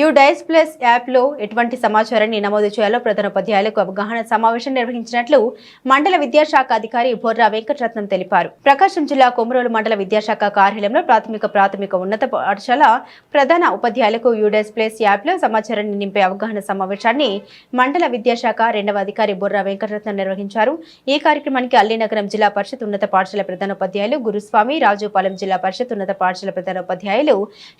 You dies plus యాప్లో ఎటువంటి సమాచారాన్ని నమోదు చేయాలో ప్రధానోపాధ్యాయులకు అవగాహన సమావేశం నిర్వహించినట్లు మండల విద్యాశాఖ అధికారి బొర్రా వెంకటరత్నం తెలిపారు. ప్రకాశం జిల్లా కొమరోలు మండల విద్యాశాఖ కార్యాలయంలో ప్రాథమిక ప్రాథమిక ఉన్నత పాఠశాల ప్రధాన ఉపాధ్యాయులకు యూడైస్ ప్లస్ యాప్లో సమాచారాన్ని నింపే అవగాహన సమావేశాన్ని మండల విద్యాశాఖ రెండవ అధికారి బొర్రా వెంకటరత్నం నిర్వహించారు. ఈ కార్యక్రమానికి అల్లీనగరం జిల్లా పరిషత్ ఉన్నత పాఠశాల ప్రధానోపాధ్యాయులు గురుస్వామి రాజుపాలెం జిల్లా పరిషత్ ఉన్నత పాఠశాల ప్రధానోపాధ్యాయులు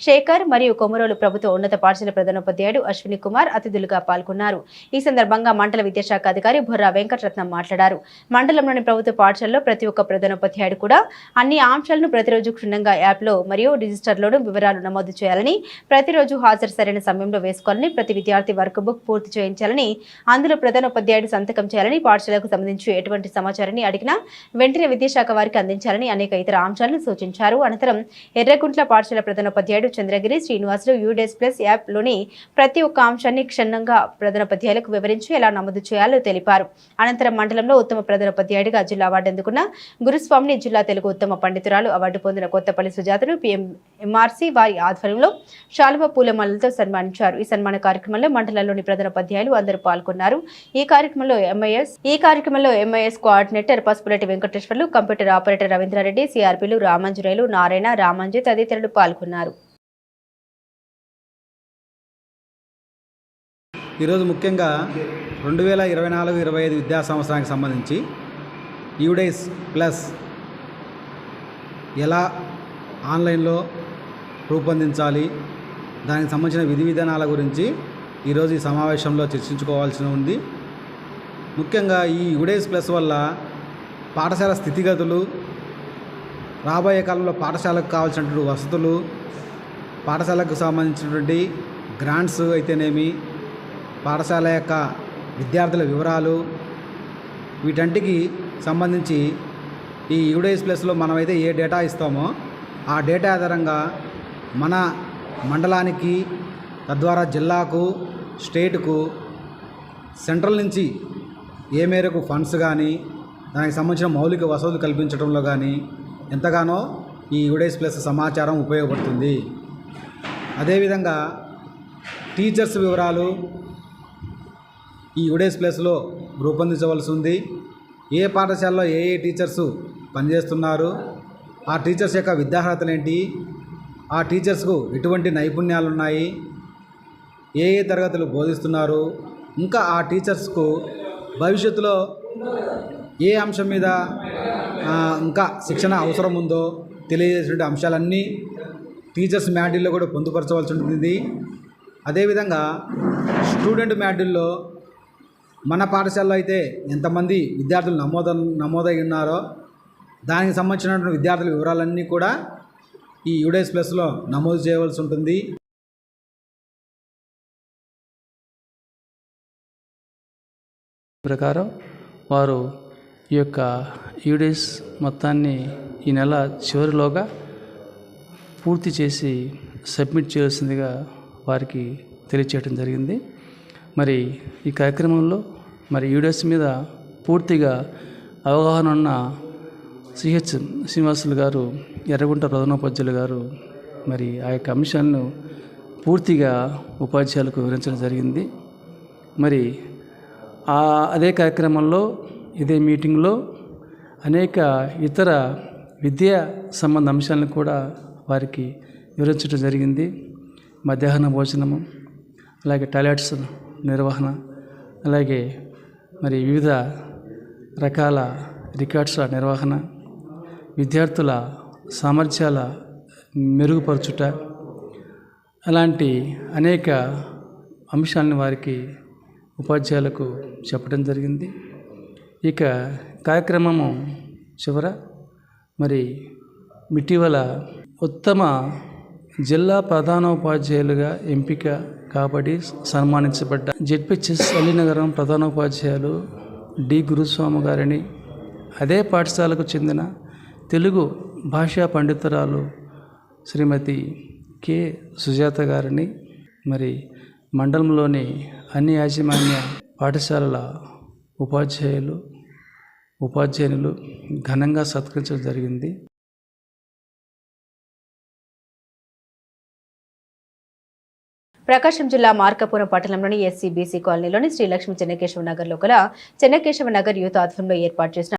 శేఖర్ మరియు కొమరోలు ప్రభుత్వ ఉన్నత పాఠశాల ప్రధానోపాధ్యాయుడు అశ్విని కుమార్ అతిథులుగా పాల్గొన్నారు. ఈ సందర్భంగా మండల విద్యాశాఖ అధికారి బుర్రా వెంకటరత్నం మాట్లాడారు. మండలంలోని ప్రభుత్వ పాఠశాలలో ప్రతి ఒక్క ప్రధానోపాధ్యాయుడు కూడా అన్ని అంశాలను ప్రతిరోజు క్షుణ్ణంగా యాప్లో మరియు రిజిస్టర్లోనూ వివరాలు నమోదు చేయాలని ప్రతిరోజు హాజరు సరైన సమయంలో వేసుకోవాలని ప్రతి విద్యార్థి వర్క్ బుక్ పూర్తి చేయించాలని అందులో ప్రధానోపాధ్యాయుడు సంతకం చేయాలని పాఠశాలకు సంబంధించి ఎటువంటి సమాచారాన్ని అడిగినా వెంటనే విద్యాశాఖ వారికి అందించాలని అనేక ఇతర అంశాలను సూచించారు. అనంతరం ఎర్రగుంట్ల పాఠశాల ప్రధానోపాధ్యాయుడు చంద్రగిరి శ్రీనివాసులు యూడెస్ ప్లస్ యాప్లోని ప్రతి ఒక్క అంశాన్ని క్షుణ్ణంగా ప్రధానోపాధ్యాయులకు వివరించి ఎలా నమోదు చేయాలో తెలిపారు. అనంతరం మండలంలో ఉత్తమ ప్రధానోపాధ్యాయుడిగా జిల్లా అవార్డు అందుకున్న గురుస్వామిని జిల్లా తెలుగు ఉత్తమ పండితురాలు అవార్డు పొందిన కొత్తపల్లి సుజాతను పిఎం ఎంఆర్సీ వారి ఆధ్వర్యంలో శాలువ పూలమాలలతో సన్మానించారు. ఈ సన్మాన కార్యక్రమంలో మండలంలోని ప్రధానోపాధ్యాయులు అందరూ పాల్గొన్నారు. ఈ కార్యక్రమంలో ఎంఐఎస్ ఈ కార్యక్రమంలో MIS coordinator Pasupulati Venkateswarlu computer operator Ravindra Reddy సిఆర్పీలు రామంజురేలు Narayana Ramanji తదితరులు పాల్గొన్నారు. ఈరోజు ముఖ్యంగా రెండు వేల ఇరవై నాలుగు ఇరవై ఐదు విద్యా సంవత్సరానికి సంబంధించి యూడైస్ ప్లస్ ఎలా ఆన్లైన్లో రూపొందించాలి దానికి సంబంధించిన విధి విధానాల గురించి ఈరోజు ఈ సమావేశంలో చర్చించుకోవాల్సి ఉంది. ముఖ్యంగా ఈ యూడైస్ ప్లస్ వల్ల పాఠశాల స్థితిగతులు రాబోయే కాలంలో పాఠశాలకు కావాల్సినటువంటి వసతులు పాఠశాలకు సంబంధించినటువంటి గ్రాంట్స్ అయితేనేమి పాఠశాల యొక్క విద్యార్థుల వివరాలు వీటంటికి సంబంధించి ఈ యూడైస్ ప్లస్లో మనమైతే ఏ డేటా ఇస్తామో ఆ డేటా ఆధారంగా మన మండలానికి తద్వారా జిల్లాకు స్టేట్కు సెంట్రల్ నుంచి ఏ మేరకు ఫండ్స్ కానీ దానికి సంబంధించిన మౌలిక వసతులు కల్పించడంలో కానీ ఎంతగానో ఈ యుడేస్ ప్లస్ సమాచారం ఉపయోగపడుతుంది. అదేవిధంగా టీచర్స్ వివరాలు ఈ యుడేస్ ప్లేస్లో రూపొందించవలసి ఉంది ఏ పాఠశాలలో ఏ ఏ టీచర్స్ పనిచేస్తున్నారు? ఆ టీచర్స్ యొక్క విద్యార్హతలు ఏంటి ఆ టీచర్స్కు ఎటువంటి నైపుణ్యాలు ఉన్నాయి ఏ ఏ తరగతులు బోధిస్తున్నారు? ఇంకా ఆ టీచర్స్కు భవిష్యత్తులో ఏ అంశం మీద ఇంకా శిక్షణ అవసరం ఉందో తెలియజేసినటువంటి అంశాలన్నీ టీచర్స్ మ్యాడ్యూల్లో కూడా పొందుపరచవలసి ఉంటుంది అదేవిధంగా స్టూడెంట్ మ్యాడ్యూల్లో మన పాఠశాలలో అయితే ఎంతమంది విద్యార్థులు నమోద నమోదై ఉన్నారో దానికి సంబంధించినటువంటి విద్యార్థుల వివరాలన్నీ కూడా ఈ యూడైస్ ప్లస్లో నమోదు చేయవలసి ఉంటుంది. ప్రకారం వారు ఈ యొక్క యూడేస్ మొత్తాన్ని ఈ నెల చివరిలోగా పూర్తి చేసి సబ్మిట్ చేయాల్సిందిగా వారికి తెలియచేయడం జరిగింది. మరి ఈ కార్యక్రమంలో మరి యూడిఎస్ మీద పూర్తిగా అవగాహన ఉన్న సిహెచ్ శ్రీనివాసులు గారు ఎర్రగుంట ప్రధానోపాధ్యాయులు గారు మరి ఆ యొక్క అంశాలను పూర్తిగా ఉపాధ్యాయులకు వివరించడం జరిగింది. మరి ఆ అదే కార్యక్రమంలో ఇదే మీటింగ్లో అనేక ఇతర విద్యా సంబంధ అంశాలను కూడా వారికి వివరించడం జరిగింది. మధ్యాహ్న భోజనము అలాగే టాయిలెట్స్ నిర్వహణ అలాగే మరి వివిధ రకాల రికార్డ్స్ల నిర్వహణ విద్యార్థుల సామర్థ్యాల మెరుగుపరచుట అలాంటి అనేక అంశాలను వారికి ఉపాధ్యాయులకు చెప్పడం జరిగింది. ఇక కార్యక్రమము చివర మరి ఇటీవల ఉత్తమ జిల్లా ప్రధానోపాధ్యాయులుగా ఎంపిక కాబట్టి సన్మానించబడ్డ జెడ్పిహెచ్ఎస్ అలీనగరం ప్రధానోపాధ్యాయులు డి. గురుస్వామి గారిని అదే పాఠశాలకు చెందిన తెలుగు భాషా పండితురాలు శ్రీమతి కె. సుజాత గారిని మరి మండలంలోని అన్ని యాజమాన్య పాఠశాలల ఉపాధ్యాయులు ఉపాధ్యాయులు ఘనంగా సత్కరించడం జరిగింది. ప్రకాశం జిల్లా మార్కపురం పట్టణంలోని ఎస్సీబీసీ కాలనీలోని శ్రీలక్ష్మి చెన్నకేశవ నగర్లో గల చెన్నకేశవ నగర్ యూత్ ఆధ్వర్యంలో ఏర్పాటు చేసిన